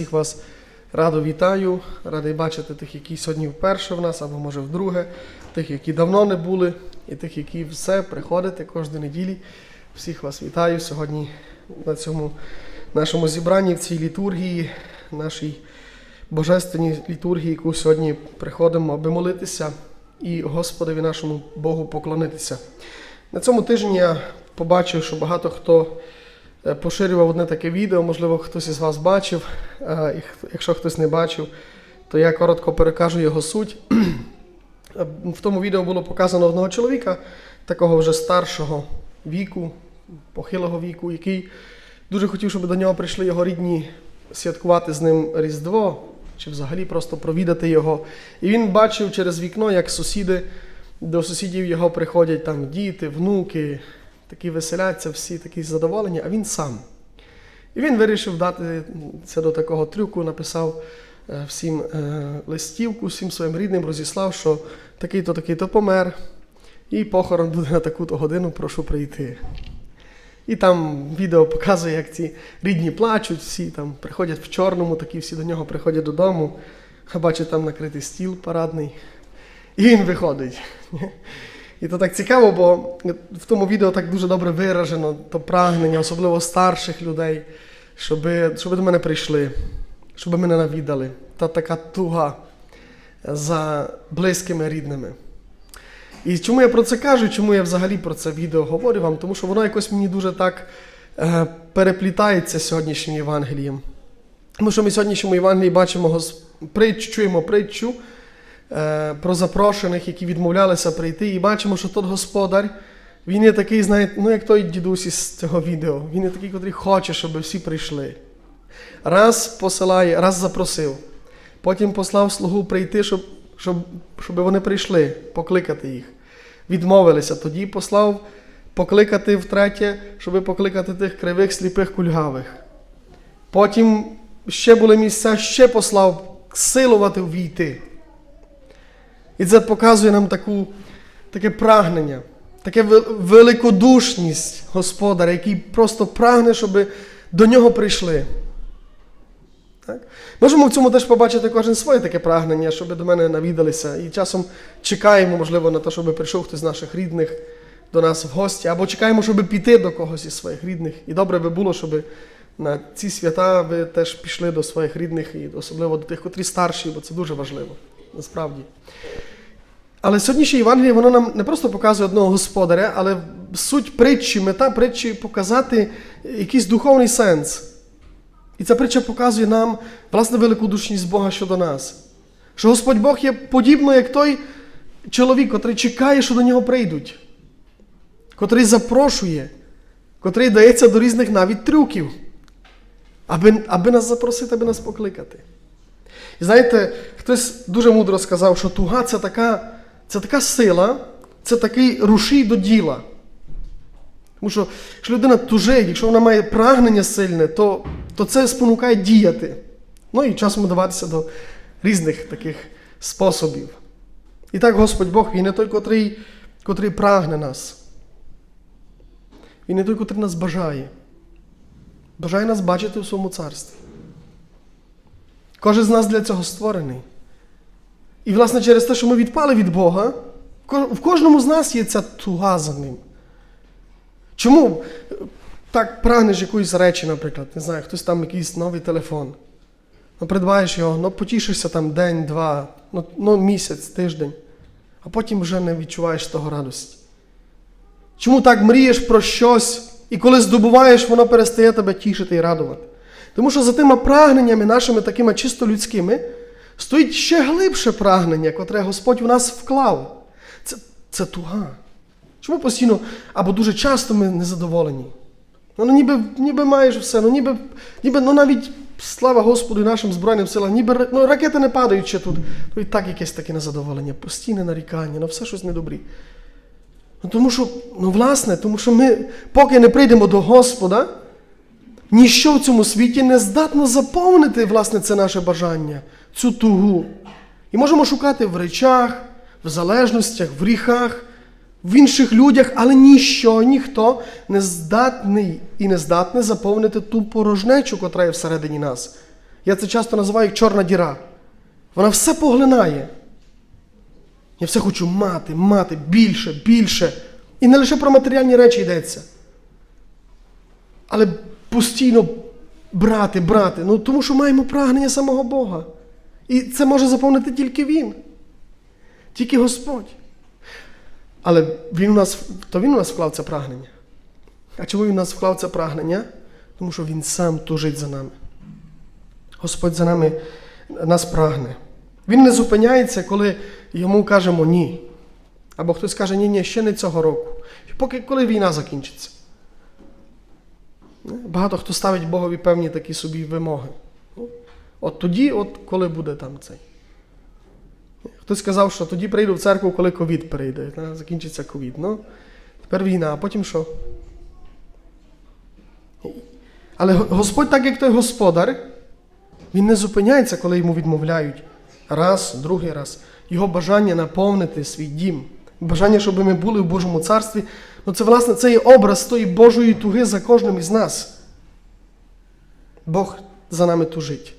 всіх вас радо вітаю. Радий бачити тих, які сьогодні вперше в нас, або може вдруге, тих, які давно не були, і тих, які все приходите кожної неділі. Всіх вас вітаю сьогодні на цьому нашому зібранні, в цій літургії, нашій божественній літургії, яку сьогодні приходимо, аби молитися і Господові нашому Богу поклонитися. На цьому тижні я побачив, що багато хто поширював одне таке відео, можливо, хтось із вас бачив. Е, Якщо хтось не бачив, то я коротко перекажу його суть. Е, В тому відео було показано одного чоловіка, такого вже старшого віку, похилого віку, який дуже хотів, щоб до нього прийшли його рідні святкувати з ним Різдво, чи взагалі просто провідати його. І він бачив через вікно, як сусіди до сусідів його приходять там діти, внуки, такі веселяться, всі такі задоволені, а він сам. І він вирішив дати до такого трюку, написав е, всім е, листівку, всім своїм рідним, розіслав, що такий-то, такий-то помер, і похорон буде на таку-то годину, прошу прийти. І там відео показує, як ці рідні плачуть, всі там приходять в чорному, такі всі до нього приходять додому, бачить там накритий стіл парадний. І він виходить. І то так цікаво, бо в тому відео так дуже добре виражено то прагнення, особливо старших людей, щоб, щоб до мене прийшли, щоб мене навідали. Та така туга за близькими рідними. І чому я про це кажу, чому я взагалі про це відео говорю вам? Тому що воно якось мені дуже так е, переплітається сьогоднішнім Євангелієм. Тому що ми сьогоднішньому Євангелії бачимо притчу, чуємо притчу про запрошених, які відмовлялися прийти, і бачимо, що тот господар, він є такий, знаєте, ну як той дідусь із цього відео. Він є такий, котрий хоче, щоб всі прийшли. Раз посилає, раз запросив. Потім послав слугу прийти, щоб, щоб, щоб вони прийшли, покликати їх. Відмовилися. Тоді послав покликати втретє, щоб покликати тих кривих, сліпих, кульгавих. Потім ще були місця, ще послав силувати ввійти. І це показує нам таку, таке прагнення, таке великодушність Господаря, який просто прагне, щоб до нього прийшли. Так? Можемо в цьому теж побачити кожен своє таке прагнення, щоб до мене навідалися. І часом чекаємо, можливо, на те, щоб прийшов хтось з наших рідних до нас в гості, або чекаємо, щоб піти до когось із своїх рідних. І добре би було, щоб на ці свята ви теж пішли до своїх рідних, і особливо до тих, котрі старші, бо це дуже важливо, насправді. Але сьогоднішнє Євангеліє воно нам не просто показує одного господаря, але суть притчі, мета притчі показати якийсь духовний сенс. І ця притча показує нам власне великодушність Бога щодо нас. Що Господь Бог є подібно, як той чоловік, котрий чекає, що до нього прийдуть, котрий запрошує, котрий дається до різних навіть трюків, аби, аби нас запросити, аби нас покликати. І знаєте, хтось дуже мудро сказав, що туга це така, це така сила, це такий рушій до діла. Тому що якщо людина тужить, якщо вона має прагнення сильне, то, то це спонукає діяти. Ну і часом вдаватися до різних таких способів. І так Господь Бог, Він не той, котрий, котрий прагне нас. Він не той, котрий нас бажає. Бажає нас бачити в своєму царстві. Кожен з нас для цього створений. І, власне, через те, що ми відпали від Бога, в кожному з нас є ця туга за ним. Чому так прагнеш якоїсь речі, наприклад, не знаю, хтось там якийсь новий телефон. Ну, придбаєш його, ну потішишся там день, два, ну, ну місяць, тиждень, а потім вже не відчуваєш того радості. Чому так мрієш про щось, і коли здобуваєш, воно перестає тебе тішити і радувати? Тому що за тими прагненнями нашими такими чисто людськими стоїть ще глибше прагнення, котре Господь в нас вклав. Це, це туга. Чому постійно або дуже часто ми незадоволені? Ну ніби, ніби маєш все, ну ніби, ніби ну навіть слава Господу і нашим Збройним силам, ніби ну, ракети не падають ще тут. То і так якесь таке незадоволення, постійне нарікання, ну все щось недобрі. Ну, тому що, ну власне, тому що ми, поки не прийдемо до Господа, ніщо в цьому світі не здатно заповнити, власне, це наше бажання, цю тугу. І можемо шукати в речах, в залежностях, в гріхах, в інших людях, але ніщо, ніхто не здатний і не здатне заповнити ту порожнечу, котра є всередині нас. Я це часто називаю як чорна діра. Вона все поглинає. Я все хочу мати, мати більше, більше. І не лише про матеріальні речі йдеться. Але постійно брати, брати. Ну тому що маємо прагнення самого Бога. І це може заповнити тільки Він. Тільки Господь. Але він у нас, то Він у нас вклав це прагнення. А чому він у нас вклав це прагнення? Тому що Він сам тужить за нами. Господь за нами нас прагне. Він не зупиняється, коли йому кажемо ні. Або хтось каже, ні, ні, ще не цього року. Поки коли війна закінчиться. Багато хто ставить Богові певні такі собі вимоги. От тоді, от коли буде там цей. Хтось сказав, що тоді прийду в церкву, коли ковід прийде. Закінчиться ковід. Ну, тепер війна, а потім що? Але Господь, так як той господар, він не зупиняється, коли йому відмовляють. Раз, другий раз. Його бажання наповнити свій дім. Бажання, щоб ми були в Божому царстві. Ну це, власне, це є образ тої Божої туги за кожним із нас. Бог за нами тужить.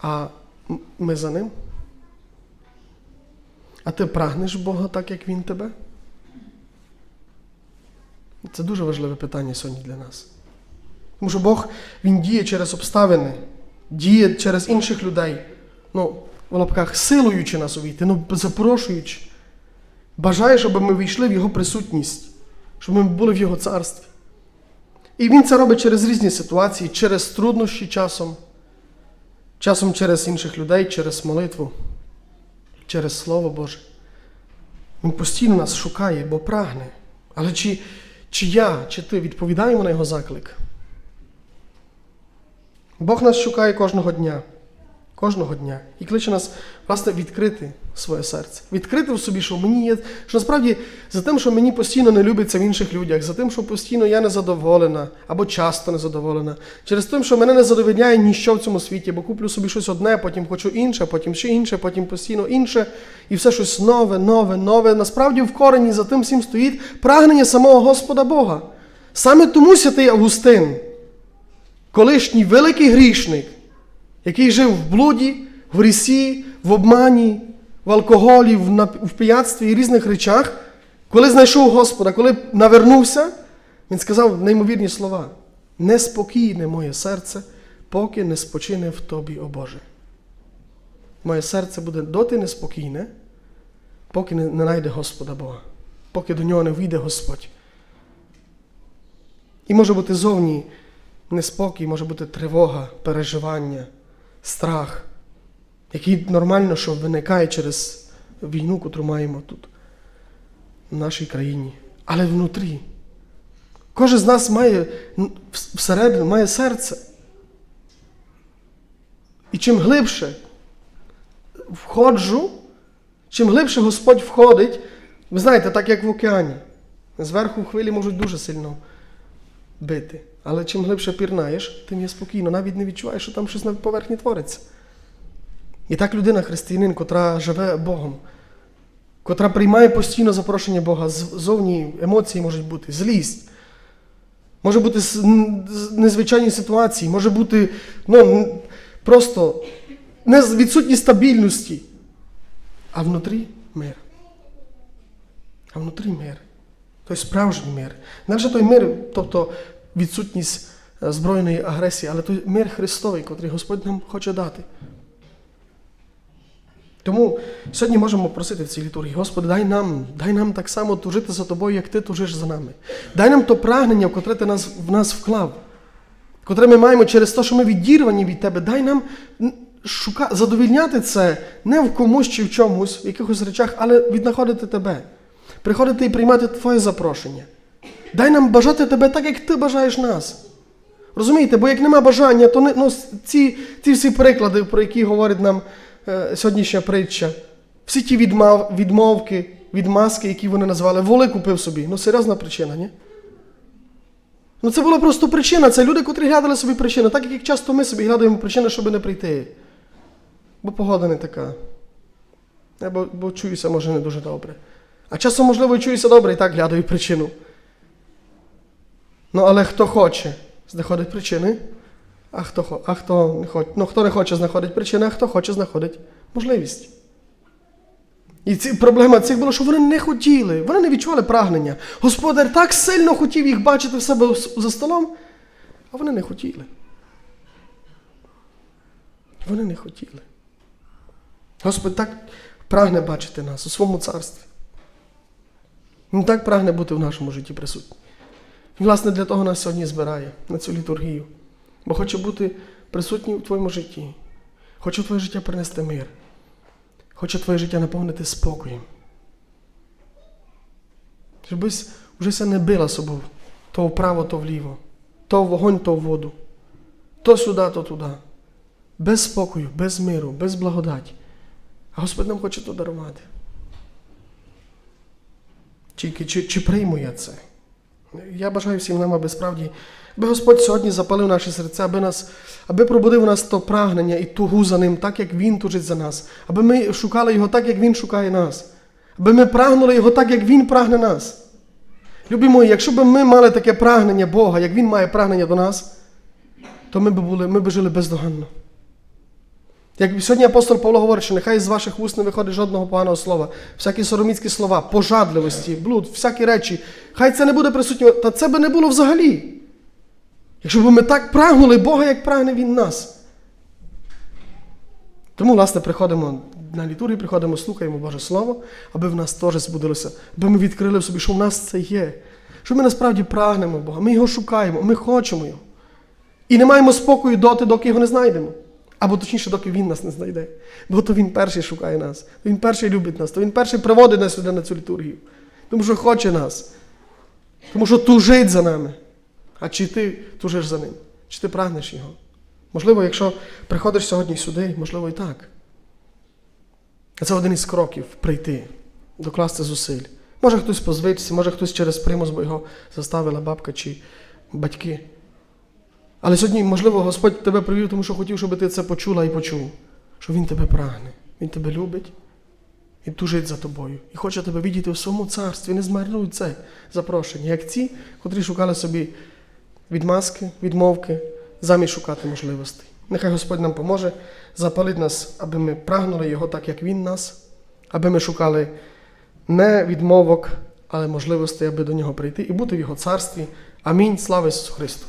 А ми за ним. А ти прагнеш Бога так, як Він тебе? Це дуже важливе питання сьогодні для нас. Тому що Бог Він діє через обставини, діє через інших людей. Ну, в лапках, силуючи нас увійти, ну, запрошуючи. Бажає, щоб ми війшли в Його присутність, щоб ми були в Його царстві. І Він це робить через різні ситуації, через труднощі часом, часом через інших людей, через молитву, через Слово Боже. Він постійно нас шукає, бо прагне. Але чи, чи я, чи ти відповідаємо на його заклик? Бог нас шукає кожного дня. Кожного дня. І кличе нас, власне, відкрити своє серце. Відкрити в собі, що мені є. Що насправді за тим, що мені постійно не любиться в інших людях, за тим, що постійно я незадоволена або часто незадоволена, через те, що мене не задовольняє ніщо в цьому світі, бо куплю собі щось одне, потім хочу інше, потім ще інше, потім постійно інше, і все щось нове, нове, нове. Насправді в корені за тим всім стоїть прагнення самого Господа Бога. Саме тому святий Августин, колишній великий грішник, який жив в блуді, в грісі, в обмані, в алкоголі, в, пияцтві і різних речах, коли знайшов Господа, коли навернувся, він сказав неймовірні слова: неспокійне моє серце, поки не спочине в тобі, о Боже. Моє серце буде доти неспокійне, поки не, не найде Господа Бога, поки до нього не вийде Господь. І може бути зовні неспокій, може бути тривога, переживання, страх, який нормально, що виникає через війну, яку маємо тут, в нашій країні. Але внутрі. Кожен з нас має всередину, має серце. І чим глибше входжу, чим глибше Господь входить, ви знаєте, так як в океані. Зверху хвилі можуть дуже сильно бити. Але чим глибше пірнаєш, тим є спокійно, навіть не відчуваєш, що там щось на поверхні твориться. І так людина, християнин, котра живе Богом, котра приймає постійно запрошення Бога, з- зовні емоції можуть бути, злість, може бути незвичайні ситуації, може бути ну, просто відсутність стабільності, а внутрі мир. А внутрі мир. Той справжній мир. Не той мир, тобто відсутність е, збройної агресії, але той мир Христовий, котрий Господь нам хоче дати. Тому сьогодні можемо просити в цій літургії, Господи, дай нам, дай нам так само тужити за тобою, як ти тужиш за нами. Дай нам то прагнення, котре ти нас, в нас вклав, котре ми маємо через те, що ми відірвані від тебе. Дай нам шука... задовільняти це не в комусь чи в чомусь, в якихось речах, але віднаходити тебе. Приходити і приймати Твоє запрошення. Дай нам бажати тебе так, як ти бажаєш нас. Розумієте, бо як нема бажання, то не, ну, ці, ці всі приклади, про які говорить нам е, сьогоднішня притча, всі ті відмов, відмовки, відмазки, які вони назвали, воли купив собі. Ну, серйозна причина, ні? Ну, це була просто причина. Це люди, котрі глядали собі причину, так як часто ми собі глядуємо причини, щоб не прийти. Бо погода не така. Або бо чуюся, може, не дуже добре. А часом, можливо, і чуюся добре і так глядаю причину. Ну, але хто хоче, знаходить причини, А хто, а хто не хоче, ну, хто не хоче знаходить причини, а хто хоче знаходить можливість. І ці, проблема цих була, що вони не хотіли, вони не відчували прагнення. Господар так сильно хотів їх бачити в себе за столом, а вони не хотіли. Вони не хотіли. Господь так прагне бачити нас у своєму царстві. Він так прагне бути в нашому житті присутнім. Власне, для того нас сьогодні збирає на цю літургію. Бо хоче бути присутній у твоєму житті. Хоче твоє життя принести мир. Хоче твоє життя наповнити спокоєм. Щоб вже ся не била собою то вправо, то вліво, то в вогонь, то в воду, то сюди, то туди. Без спокою, без миру, без благодаті. А Господь нам хоче то дарувати. Чи, чи, чи прийму я це? Я бажаю всім нам, аби справді, аби Господь сьогодні запалив наші серця, аби, нас, аби пробудив у нас то прагнення і тугу за ним, так як Він тужить за нас, аби ми шукали Його так, як Він шукає нас, аби ми прагнули Його так, як Він прагне нас. Любі мої, якщо б ми мали таке прагнення Бога, як Він має прагнення до нас, то ми б були, ми б жили бездоганно. Як сьогодні апостол Павло говорить, що нехай з ваших вуст не виходить жодного поганого слова, всякі сороміцькі слова, пожадливості, блуд, всякі речі, хай це не буде присутньо, та це би не було взагалі. Якщо б ми так прагнули Бога, як прагне Він нас. Тому, власне, приходимо на літургію, приходимо, слухаємо Боже Слово, аби в нас теж збудилося, аби ми відкрили в собі, що в нас це є. Що ми насправді прагнемо Бога, ми його шукаємо, ми хочемо його. І не маємо спокою доти, доки його не знайдемо. Або точніше, доки він нас не знайде. Бо то він перший шукає нас, то він перший любить нас, то він перший приводить нас сюди на цю літургію. Тому що хоче нас. Тому що тужить за нами. А чи ти тужиш за ним? Чи ти прагнеш його? Можливо, якщо приходиш сьогодні сюди, можливо, і так. А це один із кроків прийти, докласти зусиль. Може хтось по може хтось через примус, бо його заставила бабка чи батьки. Але сьогодні, можливо, Господь тебе привів, тому що хотів, щоб ти це почула і почув, що Він тебе прагне, Він тебе любить і тужить за тобою. І хоче тебе відійти в своєму царстві. Не змарнуй це запрошення, як ті, котрі шукали собі відмазки, відмовки, замість шукати можливостей. Нехай Господь нам поможе запалити нас, аби ми прагнули Його так, як Він нас, аби ми шукали не відмовок, але можливостей, аби до нього прийти і бути в Його царстві. Амінь. Слава Ісусу Христу!